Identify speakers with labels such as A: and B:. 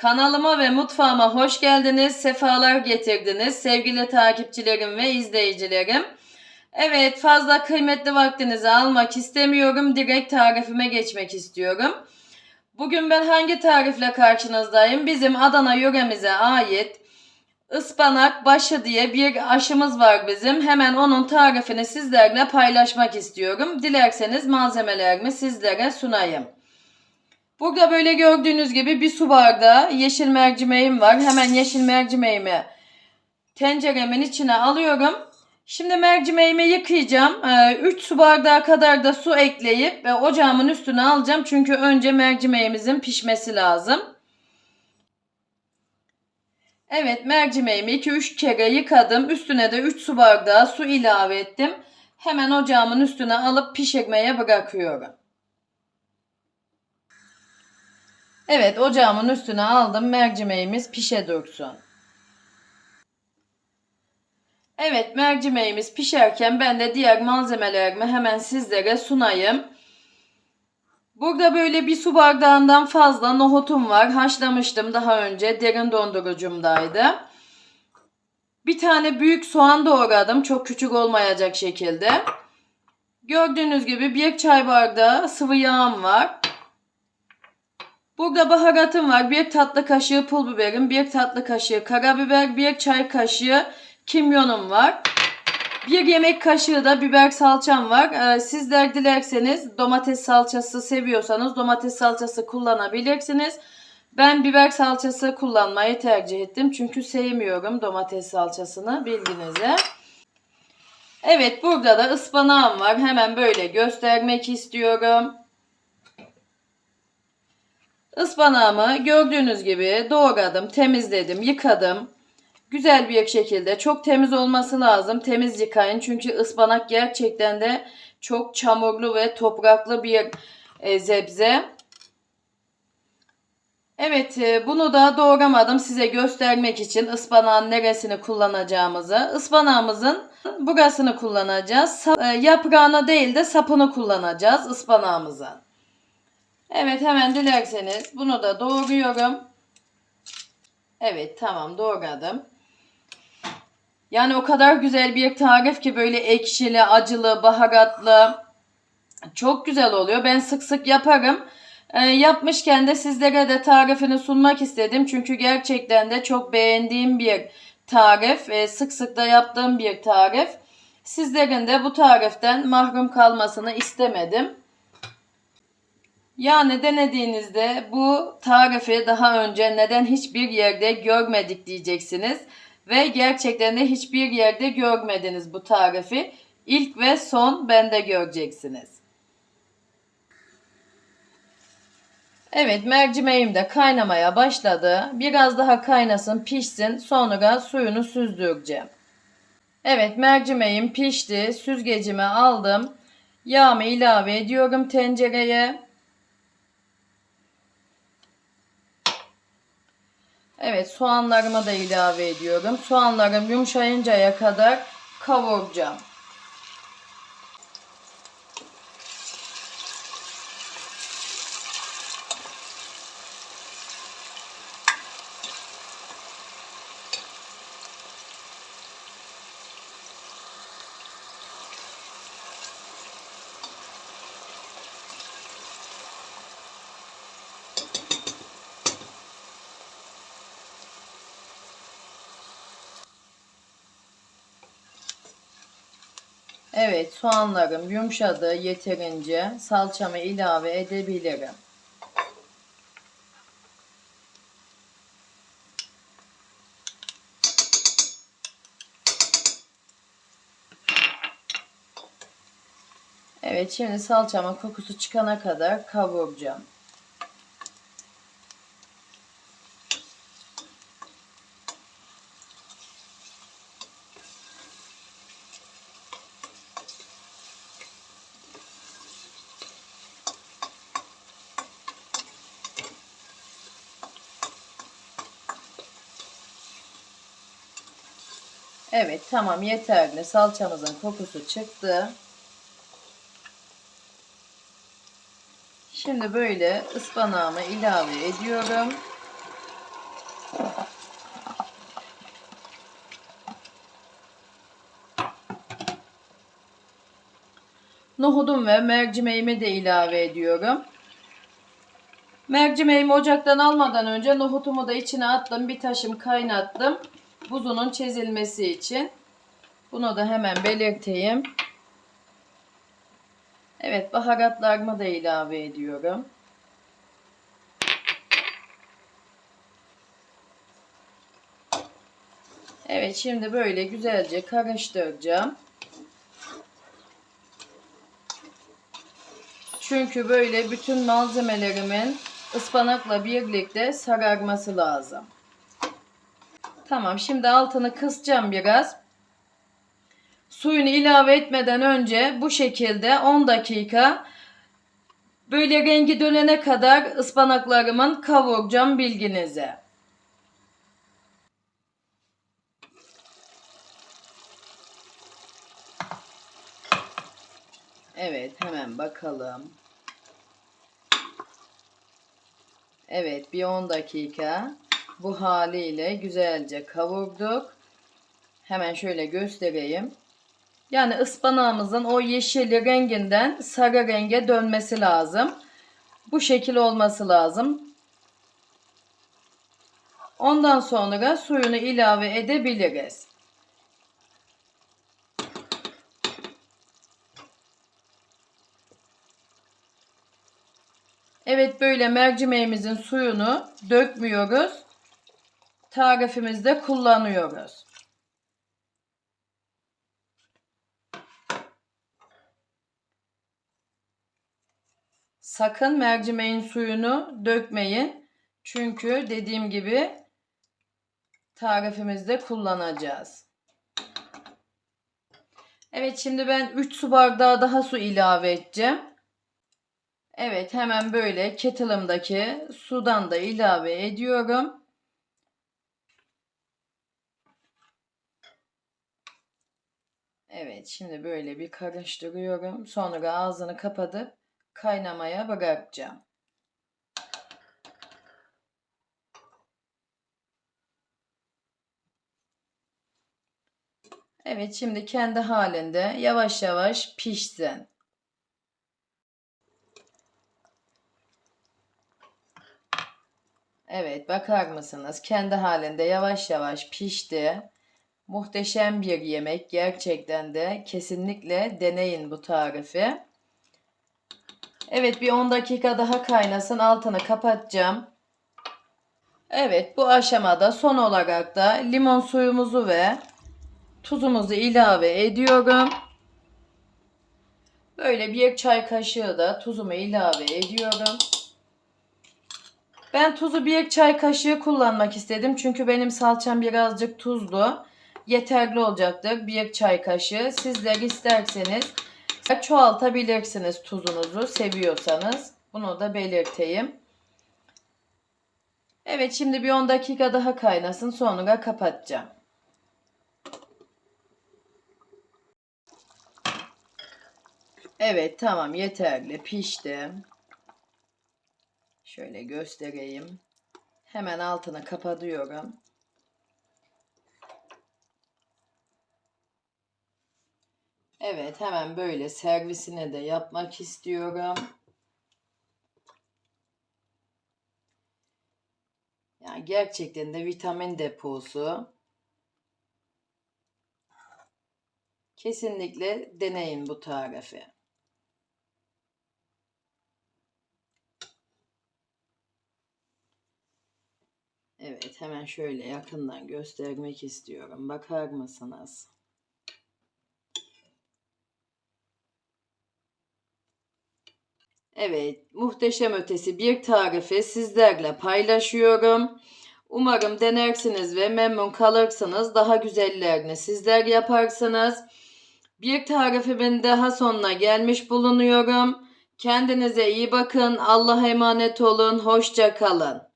A: Kanalıma ve mutfağıma hoş geldiniz, sefalar getirdiniz sevgili takipçilerim ve izleyicilerim. Evet fazla kıymetli vaktinizi almak istemiyorum, direkt tarifime geçmek istiyorum. Bugün ben hangi tarifle karşınızdayım? Bizim Adana yöremize ait ıspanak başı diye bir aşımız var bizim. Hemen onun tarifini sizlerle paylaşmak istiyorum. Dilerseniz malzemelerimi sizlere sunayım. Burada böyle gördüğünüz gibi bir su bardağı yeşil mercimeğim var. Hemen yeşil mercimeğimi tenceremin içine alıyorum. Şimdi mercimeğimi yıkayacağım. 3 su bardağı kadar da su ekleyip ve ocağımın üstüne alacağım. Çünkü önce mercimeğimizin pişmesi lazım. Evet mercimeğimi 2-3 kere yıkadım. Üstüne de 3 su bardağı su ilave ettim. Hemen ocağımın üstüne alıp pişirmeye bırakıyorum. Evet ocağımın üstüne aldım. Mercimeğimiz pişe dursun. Evet mercimeğimiz pişerken ben de diğer malzemelerimi hemen sizlere sunayım. Burada böyle bir su bardağından fazla nohutum var. Haşlamıştım daha önce. Derin dondurucumdaydı. Bir tane büyük soğan doğradım. Çok küçük olmayacak şekilde. Gördüğünüz gibi bir çay bardağı sıvı yağım var. Burada baharatım var. Bir tatlı kaşığı pul biberim, bir tatlı kaşığı karabiber, bir çay kaşığı kimyonum var. Bir yemek kaşığı da biber salçam var. Ee, sizler dilerseniz domates salçası seviyorsanız domates salçası kullanabilirsiniz. Ben biber salçası kullanmayı tercih ettim. Çünkü sevmiyorum domates salçasını bilginize. Evet burada da ıspanağım var. Hemen böyle göstermek istiyorum. Ispanağımı gördüğünüz gibi doğradım, temizledim, yıkadım. Güzel bir şekilde çok temiz olması lazım. Temiz yıkayın çünkü ıspanak gerçekten de çok çamurlu ve topraklı bir e, zebze. Evet e, bunu da doğramadım size göstermek için ıspanağın neresini kullanacağımızı. Ispanağımızın burasını kullanacağız. E, yaprağını değil de sapını kullanacağız ıspanağımızın. Evet hemen dilerseniz bunu da doğruyorum. Evet tamam doğradım. Yani o kadar güzel bir tarif ki böyle ekşili, acılı, baharatlı. Çok güzel oluyor. Ben sık sık yaparım. Ee, yapmışken de sizlere de tarifini sunmak istedim. Çünkü gerçekten de çok beğendiğim bir tarif. Ee, sık sık da yaptığım bir tarif. Sizlerin de bu tariften mahrum kalmasını istemedim. Yani denediğinizde bu tarifi daha önce neden hiçbir yerde görmedik diyeceksiniz. Ve gerçekten de hiçbir yerde görmediniz bu tarifi. İlk ve son bende göreceksiniz. Evet mercimeğim de kaynamaya başladı. Biraz daha kaynasın pişsin sonra suyunu süzdüreceğim. Evet mercimeğim pişti. Süzgecimi aldım. Yağımı ilave ediyorum tencereye. Evet soğanlarımı da ilave ediyorum. Soğanlarım yumuşayıncaya kadar kavuracağım. Evet soğanlarım yumuşadı yeterince salçamı ilave edebilirim. Evet şimdi salçamın kokusu çıkana kadar kavuracağım. Evet tamam yeterli. Salçamızın kokusu çıktı. Şimdi böyle ıspanağımı ilave ediyorum. Nohudum ve mercimeğimi de ilave ediyorum. Mercimeğimi ocaktan almadan önce nohutumu da içine attım. Bir taşım kaynattım. Buzunun çözülmesi için. Bunu da hemen belirteyim. Evet baharatlarımı da ilave ediyorum. Evet şimdi böyle güzelce karıştıracağım. Çünkü böyle bütün malzemelerimin ıspanakla birlikte sararması lazım. Tamam şimdi altını kısacağım biraz. Suyunu ilave etmeden önce bu şekilde 10 dakika böyle rengi dönene kadar ıspanaklarımın kavuracağım bilginize. Evet hemen bakalım. Evet bir 10 dakika bu haliyle güzelce kavurduk. Hemen şöyle göstereyim. Yani ıspanağımızın o yeşil renginden sarı renge dönmesi lazım. Bu şekil olması lazım. Ondan sonra suyunu ilave edebiliriz. Evet böyle mercimeğimizin suyunu dökmüyoruz. Tarifimizde kullanıyoruz. Sakın mercimeğin suyunu dökmeyin. Çünkü dediğim gibi tarifimizde kullanacağız. Evet şimdi ben 3 su bardağı daha su ilave edeceğim. Evet hemen böyle kettle'ımdaki sudan da ilave ediyorum. Evet şimdi böyle bir karıştırıyorum. Sonra ağzını kapatıp kaynamaya bırakacağım. Evet şimdi kendi halinde yavaş yavaş pişsin. Evet bakar mısınız? Kendi halinde yavaş yavaş pişti. Muhteşem bir yemek. Gerçekten de kesinlikle deneyin bu tarifi. Evet bir 10 dakika daha kaynasın. Altını kapatacağım. Evet bu aşamada son olarak da limon suyumuzu ve tuzumuzu ilave ediyorum. Böyle bir çay kaşığı da tuzumu ilave ediyorum. Ben tuzu bir çay kaşığı kullanmak istedim. Çünkü benim salçam birazcık tuzlu. Yeterli olacaktır. Bir çay kaşığı. Sizler isterseniz çoğaltabilirsiniz tuzunuzu seviyorsanız. Bunu da belirteyim. Evet şimdi bir 10 dakika daha kaynasın. Sonra kapatacağım. Evet tamam yeterli pişti. Şöyle göstereyim. Hemen altını kapatıyorum. Evet hemen böyle servisine de yapmak istiyorum. Yani gerçekten de vitamin deposu. Kesinlikle deneyin bu tarifi. Evet hemen şöyle yakından göstermek istiyorum. Bakar mısınız? Evet muhteşem ötesi bir tarifi sizlerle paylaşıyorum. Umarım denersiniz ve memnun kalırsınız. Daha güzellerini sizler yaparsınız. Bir tarifimin daha sonuna gelmiş bulunuyorum. Kendinize iyi bakın. Allah'a emanet olun. Hoşça kalın.